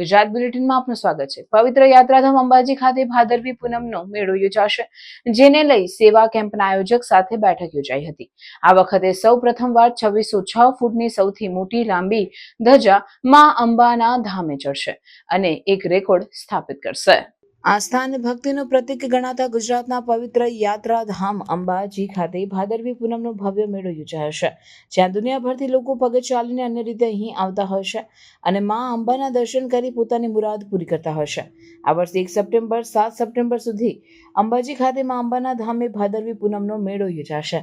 ગુજરાત બુલેટિનમાં આપનું સ્વાગત છે. પવિત્ર યાત્રાધામ અંબાજી ખાતે ભાદરવી પૂનમનો મેળો યોજાશે, જેને લઈ સેવા કેમ્પના આયોજક સાથે બેઠક યોજાઈ હતી. આ વખતે સૌ પ્રથમવાર છવ્વીસો છ ફૂટની સૌથી મોટી લાંબી ધજા મા અંબાના ધામે ચડશે અને એક રેકોર્ડ સ્થાપિત કરશે. આસ્થા અને ભક્તિનું પ્રતીક ગણાતા ગુજરાતના પવિત્ર યાત્રાધામ અંબાજી ખાતે ભાદરવી પૂનમનો ભવ્ય મેળો યોજાયો છે, જ્યાં દુનિયાભરથી લોકો પગે ચાલીને અન્ય રીતે અહીં આવતા હોય છે અને મા અંબાના દર્શન કરી પોતાની મુરાદ પૂરી કરતા હોય છે. આ વર્ષે એક સપ્ટેમ્બર, સાત સપ્ટેમ્બર સુધી અંબાજી ખાતે મા અંબાના ધામે ભાદરવી પૂનમનો મેળો યોજાશે.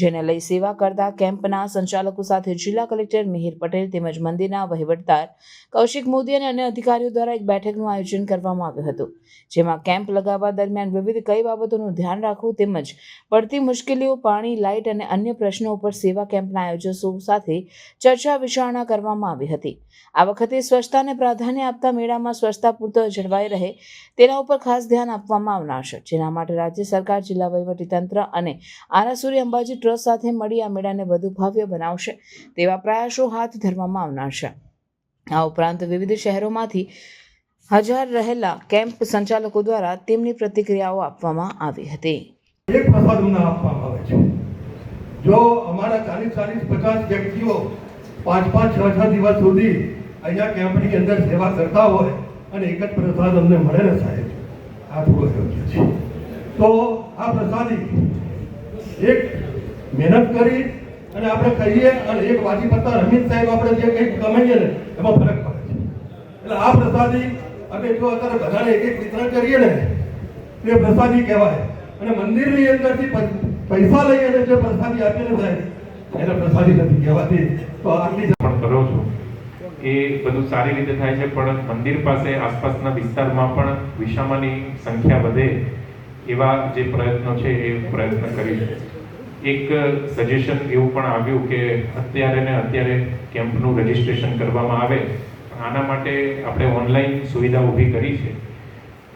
જેને લઈ સેવા કરતા કેમ્પના સંચાલકો સાથે જિલ્લા કલેક્ટર મિહિર પટેલ તેમજ મંદિરના વહીવટદાર કૌશિક મોદી અને અન્ય અધિકારીઓ દ્વારા એક બેઠકનું આયોજન કરવામાં આવ્યું હતું, જેમાં કેમ્પ લગાવવા દરમિયાન વિવિધ કઈ બાબતોનું ધ્યાન રાખવું તેમજ પડતી મુશ્કેલીઓ, પાણી, લાઇટ અને અન્ય પ્રશ્નો ઉપર સેવા કેમ્પના આયોજકો સાથે ચર્ચા વિચારણા કરવામાં આવી હતી. આ વખતે સ્વચ્છતાને પ્રાધાન્ય આપતા મેળામાં સ્વચ્છતા પૂરતો જળવાઈ રહે તેના ઉપર ખાસ ધ્યાન આપવામાં આવનાર છે, જેના માટે રાજ્ય સરકાર, જિલ્લા વહીવટીતંત્ર અને આરાસુરી અંબાજી ટ્રસ્ટ સાથે મળી આ મેળાને વધુ ભવ્ય બનાવશે, તેવા પ્રયાસો હાથ ધરવામાં આવનાર આ ઉપરાંત વિવિધ શહેરોમાંથી હજાર રહેલા કેમ્પ સંચાલકો દ્વારા તેમની પ્રતિક્રિયાઓ આપવામાં આવી હતી. એક પ્રસાદ આપવામાં આવે છે. જો અમારા ચાલીસ ચાલીસ પચાસ વ્યક્તિઓ પાંચ પાંચ છ છ દિવસ સુધી અહીંયા કેમ્પની અંદર સેવા કરતા હોય અને એક જ પ્રસાદ અમને મળે ને સાહેબ, આ થોડો યોગ્ય છે. તો આ પ્રસાદી એક મહેનત કરી અને આપણે કહીએ, અને એક વાજી પત્તા રમીત સાહેબ આપણે જે કંઈક કમાઈએ ને, એમાં ફરક પડે છે. એટલે આ પ્રસાદી અમે જો અત્યારે બધાને એક એક વિતરણ કરીએ ને, તે પ્રસાદી કહેવાય. અને મંદિરની અંદરથી પૈસા લઈ અને જે પ્રસાદી આપીને સાહેબ, એને પ્રસાદી નથી કહેવાતી. તો આટલી પણ કરો છો એ બધું સારી રીતે થાય છે, પણ મંદિર પાસે આસપાસના વિસ્તારમાં પણ વિષામાની સંખ્યા વધે એવા જે પ્રયત્નો છે, એ પ્રયત્ન કરીશું. એક સજેશન એવું પણ આવ્યું કે અત્યારે ને અત્યારે કેમ્પનું રજીસ્ટ્રેશન કરવામાં આવે. આના માટે આપણે ઓનલાઈન સુવિધા ઊભી કરી છે.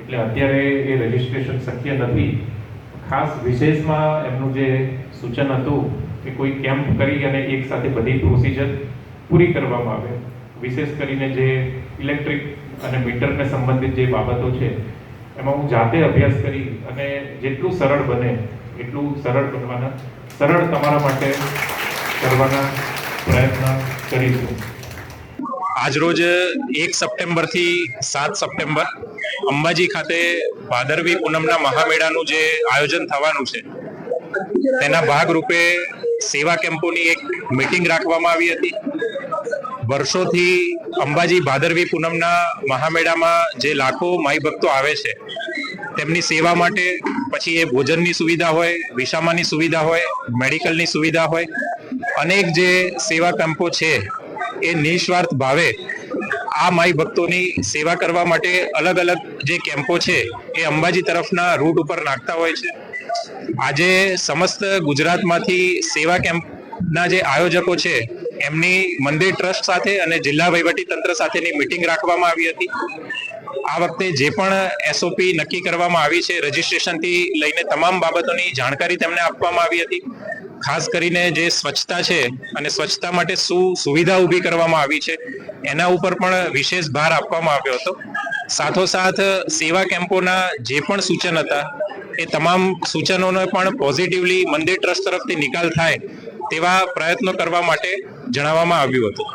એટલે અત્યારે એ રજિસ્ટ્રેશન શક્ય નથી. ખાસ વિશેષમાં એમનું જે સૂચન હતું કે કોઈ કેમ્પ કરી અને એક સાથે બધી પ્રોસિજર પૂરી કરવામાં આવે. વિશેષ કરીને જે ઇલેક્ટ્રિક અને મીટરને સંબંધિત જે બાબતો છે, એમાં હું જાતે અભ્યાસ કરી અને જેટલું સરળ બને એટલું સરળ બનવાના સરળ તમારા માટે કરવાના પ્રયત્ન કરીશું. આજરોજ એક સપ્ટેમ્બરથી સાત સપ્ટેમ્બર અંબાજી ખાતે ભાદરવી પૂનમના મહામેળાનું જે આયોજન થવાનું છે, તેના ભાગરૂપે સેવા કેમ્પોની એક મિટિંગ રાખવામાં આવી હતી. વર્ષોથી અંબાજી ભાદરવી પૂનમના મહામેળામાં જે લાખો માઈ ભક્તો આવે છે, તેમની સેવા માટે પછી એ ભોજનની સુવિધા હોય, વિસામાની સુવિધા હોય, મેડિકલની સુવિધા હોય, અનેક જે સેવા કેમ્પો છે, એ નિસ્વાર્થ ભાવે આ માઈ ભક્તોની સેવા કરવા માટે અલગ અલગ જે કેમ્પો છે, એ અંબાજી તરફના રૂટ ઉપર નાખતા હોય છે. આજે સમસ્ત ગુજરાતમાંથી સેવા કેમ્પના જે આયોજકો છે એમની મંદિર ટ્રસ્ટ સાથે અને જિલ્લા વહીવટી તંત્ર સાથેની મિટિંગ રાખવામાં આવી હતી. આ વખતે જે પણ એસઓપી નક્કી કરવામાં આવી છે, રજીસ્ટ્રેશનથી લઈને તમામ બાબતોની જાણકારી તેમને આપવામાં આવી હતી. ખાસ કરીને જે સ્વચ્છતા છે અને સ્વચ્છતા માટે શું સુવિધા ઊભી કરવામાં આવી છે, એના ઉપર પણ વિશેષ ભાર આપવામાં આવ્યો હતો. સાથોસાથ, સેવા કેમ્પોના જે પણ સૂચન હતા, એ તમામ સૂચનોનો પણ પોઝિટિવલી મંદિર ટ્રસ્ટ તરફથી નિકાલ થાય તેવા પ્રયત્નો કરવા માટે જણાવવામાં આવ્યું હતું.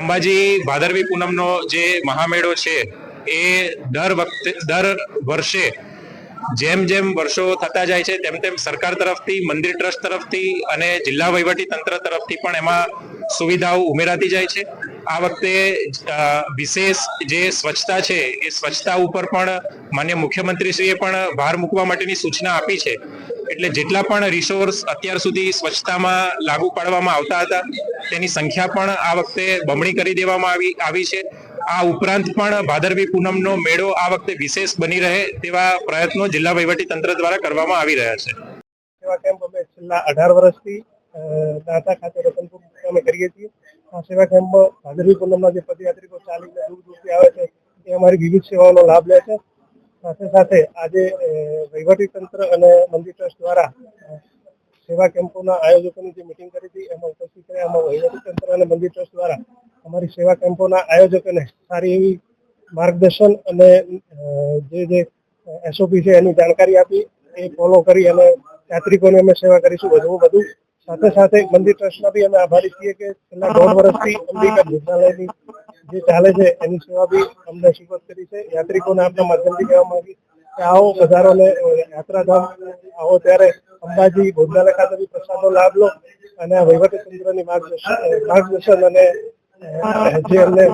અંબાજી ભાદરવી પૂનમનો જે મહામેળો છે, એ દર વખતે, દર વર્ષે જેમ જેમ વર્ષો થતા જાય છે, તેમ તેમ સરકાર તરફથી, મંદિર ટ્રસ્ટ તરફથી અને જિલ્લા વહીવટી તંત્ર તરફથી પણ એમાં સુવિધાઓ ઉમેરાતી જાય છે. આ વખતે વિશેષ જે સ્વચ્છતા છે, એ સ્વચ્છતા ઉપર પણ માન્ય મુખ્યમંત્રીશ્રીએ પણ ભાર મૂકવા માટેની સૂચના આપી છે. એટલે જેટલા પણ રિસોર્સ અત્યાર સુધી સ્વચ્છતામાં લાગુ પાડવામાં આવતા હતા, તેની સંખ્યા પણ આ વખતે બમણી કરી દેવામાં આવી આવી છે. આ ઉપરાંત પણ ભાદરવી પૂનમનો મેળો આ વખતે વિશેષ બની રહે તેવા પ્રયત્નો જિલ્લા વહીવટી તંત્ર દ્વારા કરવામાં આવી રહ્યા છે. એવા કેમ્પ અમે છેલ્લા અઢાર વર્ષથી દાતા ખાતે રતનપુર કરીએ છીએ. સેવા કેમ્પમાં ભાદરવી પૂનમના જે પદયાત્રિકો ચાલીને દૂર દૂરથી આવે છે, એ અમારી વિવિધ સેવાઓનો લાભ લે છે. સાથે સાથે આજે વહીવટી તંત્ર અને મંદિર ટ્રસ્ટ દ્વારા સેવા કેમ્પોના આયોજકોની જે મિટિંગ કરી હતી, એમાં ઉપસ્થિત રહ્યા એમાં વહીવટીતંત્ર અને મંદિર ટ્રસ્ટ દ્વારા. અમારી સેવા કેમ્પોના આયોજકોને સારી એવી માર્ગદર્શન અને જે જે એસઓપી છે એની જાણકારી આપી, એ ફોલો કરી અને યાત્રિકોની અમે સેવા કરીશું. વધુ વધુ સાથે સાથે મંદિર ટ્રસ્ટના બી અમે આભારી છીએ કે છેલ્લા દોઢ વર્ષથી અંબિકા ભોજનાલયની જે ચાલે છે એની સેવા બી અમને સુપરત કરી છે. યાત્રિકોને આપણા માધ્યમથી કહેવા માંગી કે આવો પધારોને યાત્રાધામ આવો ત્યારે અંબાજી ભોજનાલય ખાતે બી પ્રસાદનો લાભ લો અને આ વહીવટી તંત્રની માર્ગદર્શન માર્ગદર્શન અને જે અમને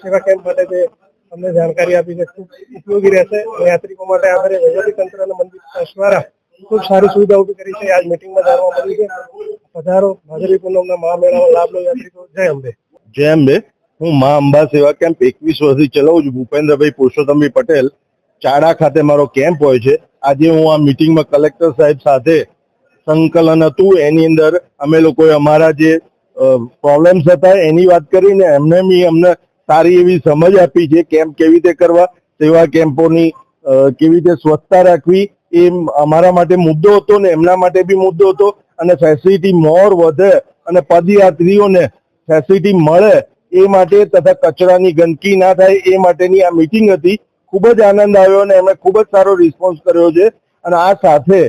સેવા કેમ્પ માટે જે અમને જાણકારી આપી છે ખૂબ ઉપયોગી રહેશે. યાત્રિકો માટે આખરે વહીવટી તંત્ર અને મંદિર ટ્રસ્ટ દ્વારા ખૂબ સારી સુવિધા ઊભી કરી છે. આજ મિટિંગમાં જાણવા મળ્યું છે. પધારો. ભાદરવી પૂનમના મહામેળાનો લાભ લો યાત્રિકો. જય અંબે. જય અંબે. હું મા અંબા સેવા કેમ્પ એકવીસ વર્ષથી ચલાવું છું. ભૂપેન્દ્રભાઈ પુરુષોત્તમભાઈ પટેલ ચાડા ખાતે મારો કેમ્પ હોય છે. આજે હું આ મિટિંગમાં કલેક્ટર સાહેબ સાથે સંકલન હતું. એની અંદર અમે લોકોએ અમારા જે પ્રોબ્લેમ્સ હતા એની વાત કરીને એમને બી અમને સારી એવી સમજ આપી છે કેમ્પ કેવી રીતે કરવા, સેવા કેમ્પોની કેવી રીતે સ્વચ્છતા રાખવી એ અમારા માટે મુદ્દો હતો ને એમના માટે બી મુદ્દો હતો. અને ફેસિલિટી મોર વધે અને પદયાત્રીઓને ફેસિલિટી મળે એ માટે તથા કચરાની ગંદકી ના થાય એ માટેની આ મિટિંગ હતી. ખૂબ જ આનંદ આવ્યો અને એમણે ખૂબ જ સારો રિસ્પોન્સ કર્યો છે. અને આ સાથે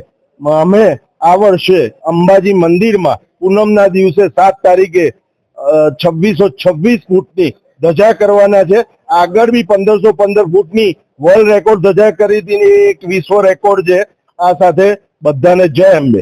અમે આ વર્ષે અંબાજી મંદિરમાં પૂનમના દિવસે સાત તારીખે છવ્વીસો છવ્વીસ ફૂટની ધજા કરવાના છે. આગળ બી પંદરસો પંદર ફૂટની વર્લ્ડ રેકોર્ડ ધજા કરી હતી એક વિશ્વ રેકોર્ડ છે. આ સાથે બધાને જય અંબે.